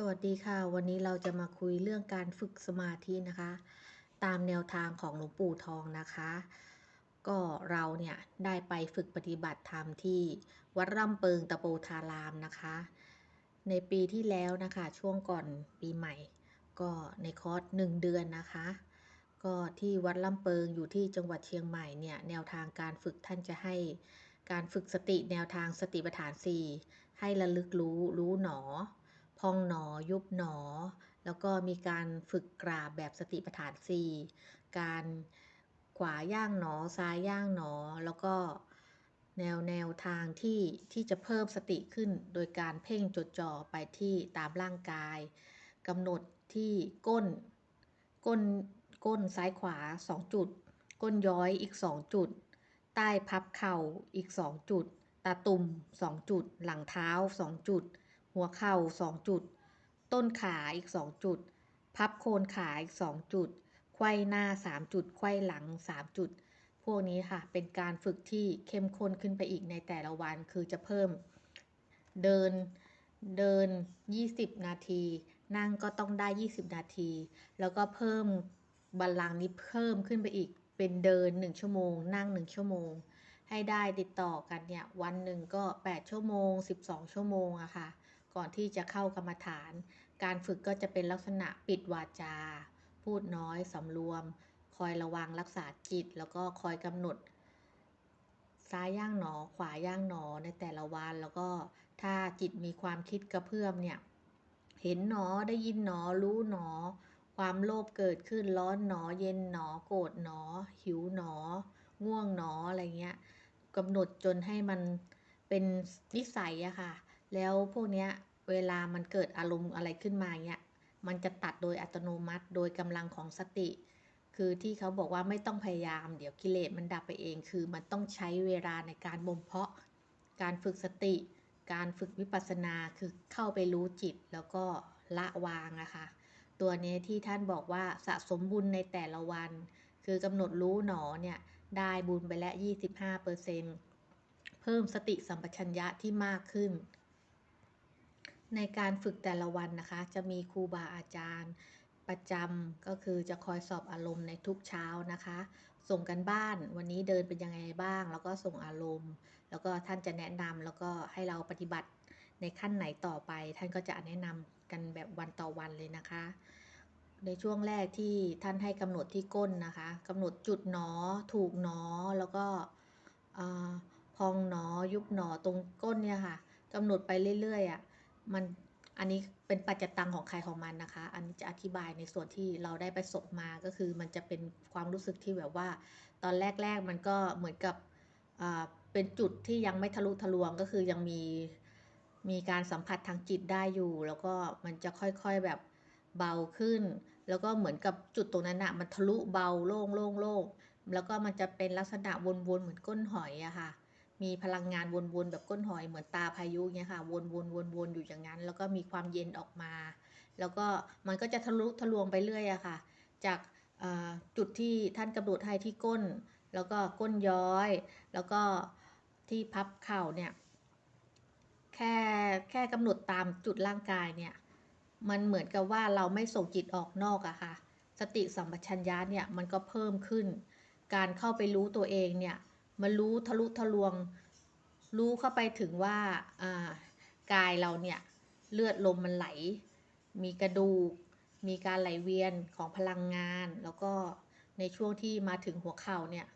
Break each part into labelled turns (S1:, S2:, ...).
S1: สวัสดีค่ะ วันนี้เราจะมาคุยเรื่องการฝึกสมาธินะคะ ตามแนวทางของหลวงปู่ทองนะคะ ก็เราเนี่ยได้ไปฝึกปฏิบัติธรรมที่วัดร่ำเปิงตะโปธารามนะคะ ในปีที่แล้วนะคะ ช่วงก่อนปีใหม่ ก็ในคอร์สหนึ่งเดือนนะคะ ก็ที่วัดล่ำเปิงอยู่ที่จังหวัดเชียงใหม่เนี่ยแนวทางการฝึกท่านจะให้การฝึกสติแนวทางสติปัฏฐาน 4 ให้ระลึกรู้รู้หนอ พองหนอยุบหนอ แล้วก็มีการฝึกกราบแบบสติปัฏฐาน4การขวาย่างหนอซ้ายย่างหนอ แล้วก็แนวแนวทางที่ที่จะเพิ่มสติขึ้น โดยการเพ่งจดจ่อไปที่ตามร่างกายกำหนดที่ก้น ก้นก้นซ้ายขวา 2 จุด ก้นย้อยอีก 2 จุด ใต้พับเข่าอีก 2 จุด ตาตุ่ม 2 จุด หลังเท้า 2 จุด หัวเข่า 2 จุด ต้นขาอีก 2 จุด พับโคนขาอีก 2 จุด ไขว้หน้า 3 จุด ไขว้หลัง 3 จุด พวกนี้ค่ะ เป็นการฝึกที่เข้มข้นขึ้นไปอีกในแต่ละวัน คือจะเพิ่มเดินเดิน 20 นาที นั่งก็ต้องได้ 20 นาที แล้วก็เพิ่มบัลลังก์นี้เพิ่มขึ้นไปอีก เป็นเดิน 1 ชั่วโมง นั่ง 1 ชั่วโมง ให้ได้ติดต่อกันเนี่ย วันหนึ่งก็ 8 ชั่วโมง 12 ชั่วโมงอะค่ะ ก่อนที่จะเข้ากรรมฐาน การฝึกก็จะเป็นลักษณะปิดวาจา พูดน้อยสำรวม คอยระวังรักษาจิต แล้วก็คอยกำหนด ซ้ายย่างหนอ ขวาย่างหนอในแต่ละวัน แล้วก็ถ้าจิตมีความคิดกระเพื่อมเนี่ย เห็นหนอได้ยินหนอ รู้หนอ ความโลภเกิดขึ้นร้อนหนอ เย็นหนอ โกรธหนอ หิวหนอ ง่วงหนออะไรเงี้ยกำหนดจนให้มันเป็นนิสัยอะค่ะ แล้วพวกเนี้ย เวลามันเกิดอารมณ์อะไรขึ้นมาเงี้ยมันจะตัดโดยอัตโนมัติโดยกำลังของสติ คือที่เขาบอกว่าไม่ต้องพยายาม เดี๋ยวกิเลสมันดับไปเอง คือมันต้องใช้เวลาในการบ่มเพาะ การฝึกสติ การฝึกวิปัสสนาคือเข้าไปรู้จิตแล้วก็ละวางอะค่ะตัวนี้ที่ท่านบอกว่าสะสมบุญในแต่ละวัน คือกำหนดรู้หนอเนี่ยได้บุญไปแล้ว25%เพิ่มสติสัมปชัญญะที่มากขึ้น ในการฝึกแต่ละวันนะคะ จะมีครูบาอาจารย์ประจำก็คือจะคอยสอบอารมณ์ในทุกเช้านะคะ ส่งกันบ้านวันนี้เดินเป็นยังไงบ้าง แล้วก็ส่งอารมณ์ แล้วก็ท่านจะแนะนำแล้วก็ให้เราปฏิบัติในขั้นไหนต่อไป ท่านก็จะแนะนำกันแบบวันต่อวันเลยนะคะ ในช่วงแรกที่ท่านให้กำหนดที่ก้นนะคะกำหนดจุดหนอ ถูกหนอแล้วก็พองหนอยุบหนอตรงก้นเนี่ยค่ะกำหนดไปเรื่อยๆอะ มันอันนี้เป็นปัจจตังของใครของมันนะคะ อันนี้จะอธิบายในส่วนที่เราได้ประสบมาก็คือมันจะเป็นความรู้สึกที่แบบว่า ตอนแรกๆมันก็เหมือนกับเป็นจุดที่ยังไม่ทะลุทะลวงก็คือยังมีมีการสัมผัสทางจิตได้อยู่ แล้วก็มันจะค่อยๆแบบเบาขึ้น แล้วก็เหมือนกับจุดตรงนั้นอะมันทะลุเบาโล่งโล่งโล่งแล้วก็มันจะเป็นลักษณะวนๆเหมือนก้นหอยอะค่ะ มีพลังงานวนๆแบบก้นหอยเหมือนตาพายุเงี้ยค่ะวนๆวนๆอยู่อย่างนั้น แล้วก็มีความเย็นออกมา แล้วก็มันก็จะทะลุทะลวงไปเรื่อยอะค่ะ จากจุดที่ท่านกำหนดให้ที่ก้น แล้วก็ก้นย้อย แล้วก็ที่พับเข่าเนี่ยแค่แค่กำหนดตามจุดร่างกายเนี่ยมันเหมือนกับว่าเราไม่ส่งจิตออกนอกอะค่ะ สติสัมปชัญญะเนี่ยมันก็เพิ่มขึ้น การเข้าไปรู้ตัวเองเนี่ย มันรู้ทะลุทะลวง รู้เข้าไปถึงว่ากายเราเนี่ยเลือดลมมันไหล มีกระดูก มีการไหลเวียนของพลังงาน แล้วก็ในช่วงที่มาถึงหัวเข่าเนี่ย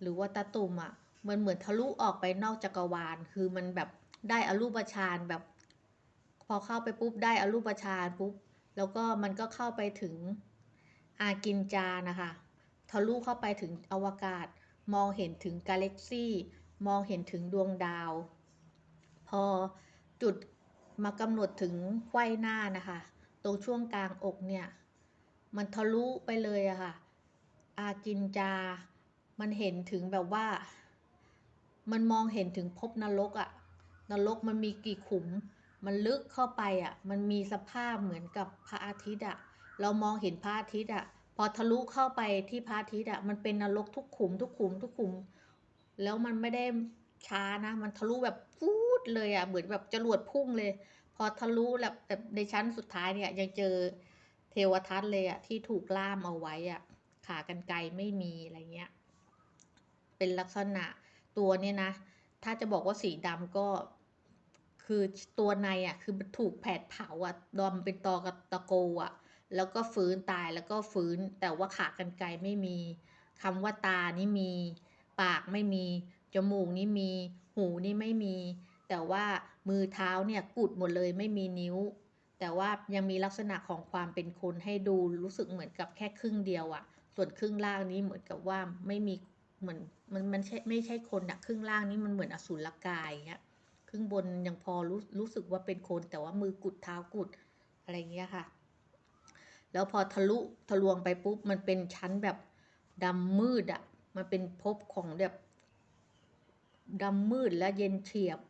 S1: หรือว่าตาตุ่มอะ่ะมันเหมือนทะลุออกไปนอกจักรวาล คือมันแบบได้อรูปฌานแบบ พอเข้าไปปุ๊บได้อรูปฌานปุ๊บ แล้วก็มันก็เข้าไปถึงอากินจานะคะ ทะลุเข้าไปถึงอวกาศ มองเห็นถึงกาแล็กซี่ มองเห็นถึงดวงดาว พอจุดมากำหนดถึงไขว้หน้านะคะ ตรงช่วงกลางอกเนี่ย มันทะลุไปเลยอะค่ะ อากินจา มันเห็นถึงแบบว่า มันมองเห็นถึงภพนรกอะนรกมันมีกี่ขุม มันลึกเข้าไปอะมันมีสภาพเหมือนกับพระอาทิตย์อะเรามองเห็นพระอาทิตย์อะ พอทะลุเข้าไปที่พระอาทิตย์อะมันเป็นนรกทุกขุม ทุกขุม ทุกขุม แล้วมันไม่ได้ช้านะ มันทะลุแบบฟูดเลยอะเหมือนแบบจรวดพุ่งเลย พอทะลุแล้วแต่ในชั้นสุดท้ายเนี่ย ยังเจอเทวทัตเลยอะที่ถูกล่ามเอาไว้อะขากรรไกรไม่มีอะไรเงี้ย เป็นลักษณะตัวเนี่ยนะ ถ้าจะบอกว่าสีดำก็คือตัวในอะคือถูกแผดเผาอะดอมเป็นตอกตะโกอะ แล้วก็ฟื้นตายแล้วก็ฟื้น แต่ว่าขากรรไกรไม่มีคำว่าตานี่มี ปากไม่มี จมูกนี่มี หูนี่ไม่มี แต่ว่ามือเท้าเนี่ยกุดหมดเลยไม่มีนิ้ว แต่ว่ายังมีลักษณะของความเป็นคนให้ดูรู้สึกเหมือนกับแค่ครึ่งเดียวอะส่วนครึ่งล่างนี้เหมือนกับว่าไม่มีเหมือนมันมันไม่ใช่คนอะครึ่งล่างนี้มันเหมือนอสุรกายเงี้ยครึ่งบนยังพอรู้รู้สึกว่าเป็นคนแต่ว่ามือกุดเท้ากุดอะไรเงี้ยค่ะ แล้วพอทะลุทะลวงไปปุ๊บมันเป็นชั้นแบบดำมืดอะมันเป็นภพของแบบดำมืดและเย็นเฉียบ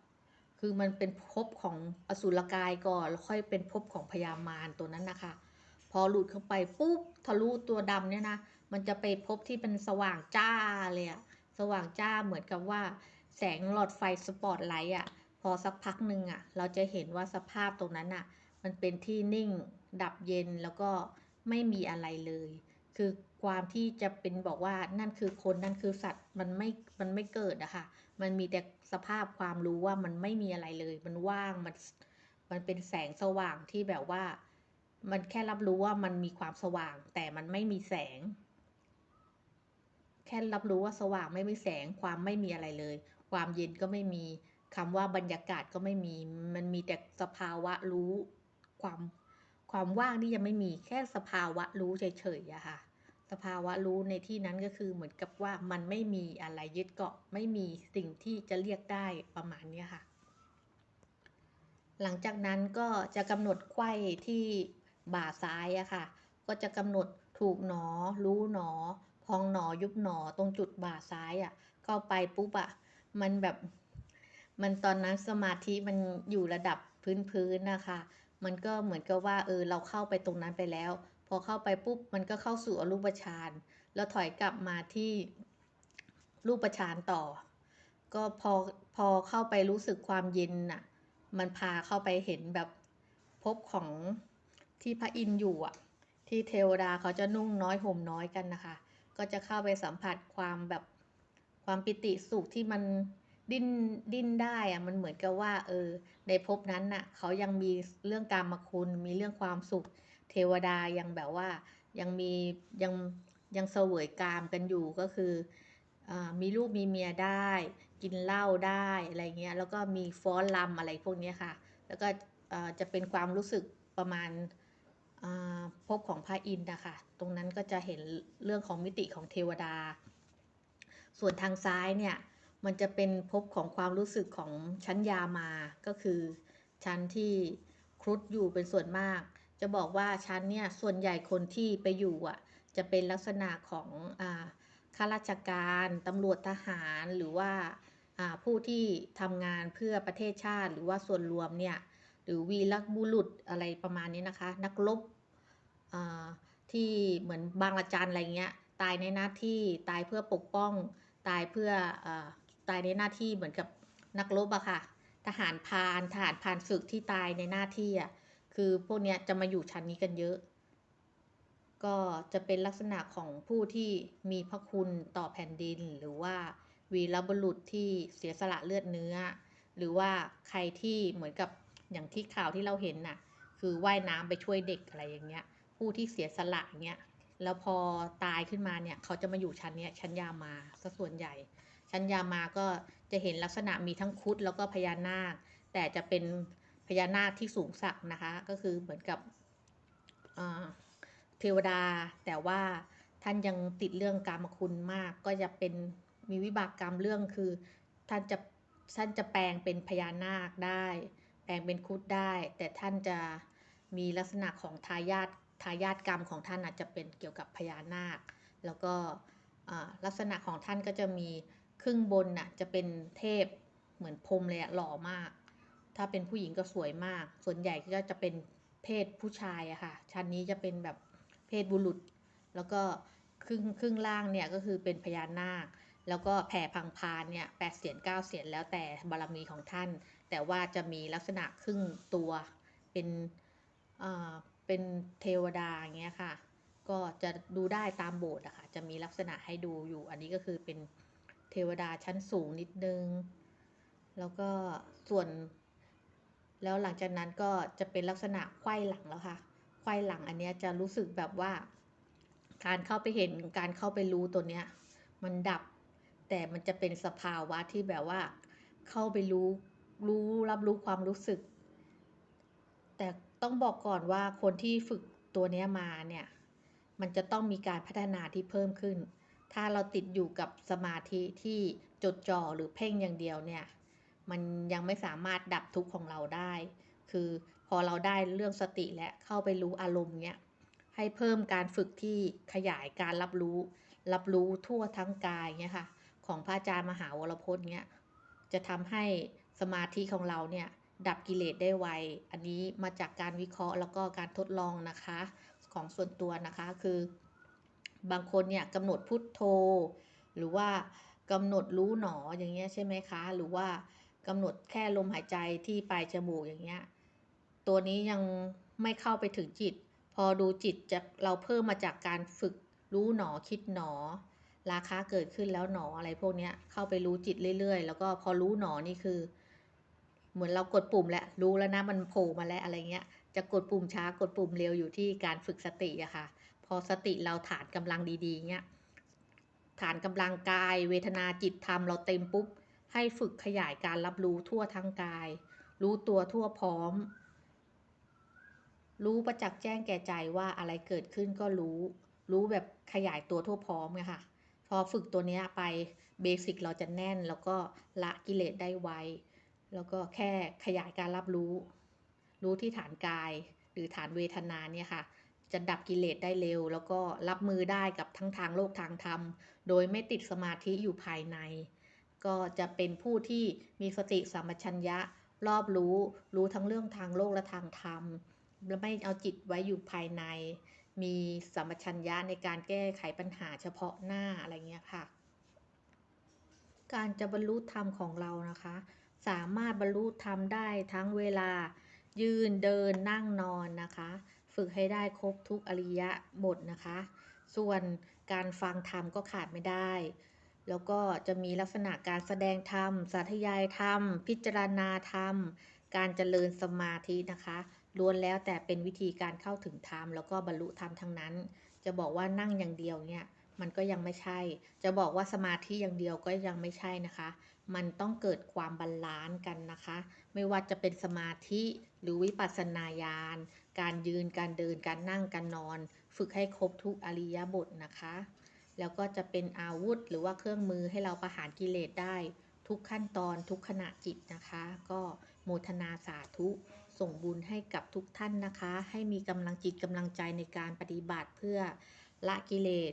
S1: คือมันเป็นภพของอสุรกายก่อนแล้วค่อยเป็นภพของพญามารตัวนั้นนะคะ พอหลุดเข้าไปปุ๊บทะลุตัวดำเนี่ยนะมันจะไปพบที่เป็นสว่างจ้าเลยอะสว่างจ้าเหมือนกับว่า แสงหลอดไฟสปอตไลท์อะพอสักพักหนึ่งอะเราจะเห็นว่าสภาพตรงนั้นอะ มันเป็นที่นิ่งดับเย็นแล้วก็ไม่มีอะไรเลย คือความที่จะเป็นบอกว่านั่นคือคนนั่นคือสัตว์มันไม่มันไม่เกิดอะค่ะ มันมีแต่สภาพความรู้ว่ามันไม่มีอะไรเลย มันว่างมันมันเป็นแสงสว่างที่แบบว่า มันแค่รับรู้ว่ามันมีความสว่าง แต่มันไม่มีแสง แค่รับรู้ว่าสว่างไม่มีแสงความไม่มีอะไรเลย ความเย็นก็ไม่มีคำว่าบรรยากาศก็ไม่มี มันมีแต่สภาวะรู้ ความความว่างนี่ยังไม่มีแค่สภาวะรู้เฉยๆอะค่ะ สภาวะรู้ในที่นั้นก็คือเหมือนกับว่ามันไม่มีอะไรยึดเกาะไม่มีสิ่งที่จะเรียกได้ประมาณนี้ค่ะ หลังจากนั้นก็จะกำหนดไข้ที่บ่าซ้ายอะค่ะ ก็จะกำหนดถูกหนอ รู้หนอ พองหนอยุบหนอตรงจุดบ่าซ้ายอะเข้าไปปุ๊บอะมันแบบ มันตอนนั้นสมาธิมันอยู่ระดับพื้นๆนะคะ มันก็เหมือนกับว่าเออเราเข้าไปตรงนั้นไปแล้ว พอเข้าไปปุ๊บมันก็เข้าสู่อรูปฌานแล้วถอยกลับมาที่รูปฌานต่อ ก็พอพอเข้าไปรู้สึกความเย็นน่ะ มันพาเข้าไปเห็นแบบพบของที่พระอินทร์อยู่อะ ที่เทวดาเขาจะนุ่งน้อยห่มน้อยกันนะคะ ก็จะเข้าไปสัมผัสความแบบความปิติสุขที่มัน ดิ้นดิ้นได้อะมันเหมือนกับว่า เออ ในภพนั้นน่ะ เขายังมีเรื่องการมาคุณ มีเรื่องความสุข เทวดายังแบบว่า ยังมียังยังเสวยกามกันอยู่ก็คืออมีลูกมีเมียได้ กินเหล้าได้อะไรเงี้ย แล้วก็มีฟ้อนรำอะไรพวกนี้ค่ะ แล้วก็จะเป็นความรู้สึกประมาณภพของพระอินทร์นะคะ ตรงนั้นก็จะเห็นเรื่องของมิติของเทวดา ส่วนทางซ้ายเนี่ย มันจะเป็นภพของความรู้สึกของชั้นยามาก็คือชั้นที่ครุฑอยู่เป็นส่วนมาก จะบอกว่าชั้นเนี่ยส่วนใหญ่คนที่ไปอยู่อะ จะเป็นลักษณะของอ่าข้าราชการตำรวจทหารหรือว่าผู้ที่ทำงานเพื่อประเทศชาติ หรือว่าส่วนรวมเนี่ยหรือวีรบุรุษอะไรประมาณนี้นะคะ นักรบที่เหมือนบางละจันอะไรเงี้ยตายในหน้าที่ตายเพื่อปกป้อง ตายเพื่ออ ตายในหน้าที่เหมือนกับนักรบอะค่ะ ทหารพานทหารพานศึกที่ตายในหน้าที่อะคือพวกเนี้ยจะมาอยู่ชั้นนี้กันเยอะ ก็จะเป็นลักษณะของผู้ที่มีพระคุณต่อแผ่นดิน หรือว่าวีรบุรุษที่เสียสละเลือดเนื้อ หรือว่าใครที่เหมือนกับอย่างที่ข่าวที่เราเห็นน่ะ คือว่ายน้ำไปช่วยเด็กอะไรอย่างเงี้ย ผู้ที่เสียสละเงี้ยแล้วพอตายขึ้นมาเนี่ย เขาจะมาอยู่ชั้นเนี้ยชั้นยามาซะส่วนใหญ่ ชั้นยามาก็จะเห็นลักษณะมีทั้งคุดแล้วก็พญานาค แต่จะเป็นพญานาคที่สูงสักนะคะ ก็คือเหมือนกับเทวดา แต่ว่าท่านยังติดเรื่องกรรมคุณมาก ก็จะเป็นมีวิบากกรรมเรื่องคือ ท่านจะท่านจะแปลงเป็นพญานาคได้ แปลงเป็นคุดได้ แต่ท่านจะมีลักษณะของทายาททายาทกรรมของท่านอาจจะเป็นเกี่ยวกับพญานาค แล้วก็ลักษณะของท่านก็จะมี ครึ่งบนน่ะจะเป็นเทพเหมือนพรมเลยอะหล่อมาก ถ้าเป็นผู้หญิงก็สวยมาก ส่วนใหญ่ก็จะเป็นเพศผู้ชายอะค่ะ ชั้นนี้จะเป็นแบบเพศบุรุษ แล้วก็ครึ่งครึ่งล่างเนี่ยก็คือเป็นพญานาค แล้วก็แผ่พังพานเนี่ยแปดเสียนเก้าเสียนแล้วแต่บารมีของท่าน แต่ว่าจะมีลักษณะครึ่งตัวเป็นเอ่อเป็นเทวดาอย่างเงี้ยค่ะ ก็จะดูได้ตามโบสถ์อะค่ะ จะมีลักษณะให้ดูอยู่ อันนี้ก็คือเป็น เทวดาชั้นสูงนิดนึง แล้วก็ส่วน แล้วหลังจากนั้นก็จะเป็นลักษณะไขว้หลังแล้วค่ะไขว้หลังอันนี้จะรู้สึกแบบว่า การเข้าไปเห็นการเข้าไปรู้ตัวเนี้ย มันดับ แต่มันจะเป็นสภาวะที่แบบว่า เข้าไปรู้รู้รับรู้ความรู้สึก แต่ต้องบอกก่อนว่าคนที่ฝึกตัวเนี้ยมาเนี่ย มันจะต้องมีการพัฒนาที่เพิ่มขึ้น ถ้าเราติดอยู่กับสมาธิที่จดจ่อหรือเพ่งอย่างเดียวเนี่ย มันยังไม่สามารถดับทุกข์ของเราได้ คือพอเราได้เรื่องสติและเข้าไปรู้อารมณ์เนี่ย ให้เพิ่มการฝึกที่ขยายการรับรู้ รับรู้ทั่วทั้งกายเนี่ยค่ะ ของพระอาจารย์มหาวรพจน์เนี่ยจะทำให้สมาธิของเราเนี่ยดับกิเลสได้ไว อันนี้มาจากการวิเคราะห์แล้วก็การทดลองนะคะ ของส่วนตัวนะคะคือ บางคนเนี่ยกำหนดพุทโธ หรือว่ากำหนดรู้หนออย่างเงี้ยใช่ไหมคะ หรือว่ากำหนดแค่ลมหายใจที่ปลายจมูกอย่างเงี้ยตัวนี้ยังไม่เข้าไปถึงจิต พอดูจิตจะเราเพิ่มมาจากการฝึกรู้หนอคิดหนอ ราคาเกิดขึ้นแล้วหนออะไรพวกเนี้ยเข้าไปรู้จิตเรื่อยๆ แล้วก็พอรู้หนอนี่คือ เหมือนเรากดปุ่มแล้วรู้แล้วนะมันโผล่มาแล้วอะไรเงี้ยจะกดปุ่มช้ากดปุ่มเร็วอยู่ที่การฝึกสติอะค่ะ พอสติเราฐานกำลังดีๆเงี้ยฐานกำลังกาย เวทนาจิตธรรมเราเต็มปุ๊บ ให้ฝึกขยายการรับรู้ทั่วทั้งกาย รู้ตัวทั่วพร้อม รู้ประจักษ์แจ้งแก่ใจว่าอะไรเกิดขึ้นก็รู้ รู้แบบขยายตัวทั่วพร้อมไงค่ะพอฝึกตัวเนี้ยไปเบสิกเราจะแน่นแล้วก็ละกิเลสได้ไวแล้วก็แค่ขยายการรับรู้ รู้ที่ฐานกายหรือฐานเวทนาเนี่ยค่ะ จะดับกิเลสได้เร็ว แล้วก็รับมือได้กับทั้งทางโลกทางธรรม โดยไม่ติดสมาธิอยู่ภายใน ก็จะเป็นผู้ที่มีสติสัมปชัญญะรอบรู้รู้ทั้งเรื่องทางโลกและทางธรรมและไม่เอาจิตไว้อยู่ภายใน มีสัมปชัญญะในการแก้ไขปัญหาเฉพาะหน้าอะไรเงี้ยค่ะ การจะบรรลุธรรมของเรานะคะ สามารถบรรลุธรรมได้ทั้งเวลายืนเดินนั่งนอนนะคะ ฝึกให้ได้ครบทุกอริยะบทนะคะ ส่วนการฟังธรรมก็ขาดไม่ได้ แล้วก็จะมีลักษณะการแสดงธรรม สาธยายธรรม พิจารณาธรรม การเจริญสมาธินะคะล้วนแล้วแต่เป็นวิธีการเข้าถึงธรรมแล้วก็บรรลุธรรมทั้งนั้น จะบอกว่านั่งอย่างเดียวเนี่ยมันก็ยังไม่ใช่ จะบอกว่าสมาธิอย่างเดียวก็ยังไม่ใช่นะคะ มันต้องเกิดความบาลานซ์กันนะคะ ไม่ว่าจะเป็นสมาธิหรือวิปัสสนาญาณ การยืน การเดิน การนั่ง การนอน ฝึกให้ครบทุกอริยบทนะคะ แล้วก็จะเป็นอาวุธหรือว่าเครื่องมือให้เราประหารกิเลสได้ทุกขั้นตอนทุกขณะจิตนะคะ ก็โมทนาสาธุ ส่งบุญให้กับทุกท่านนะคะ ให้มีกำลังจิตกำลังใจในการปฏิบัติเพื่อละกิเลส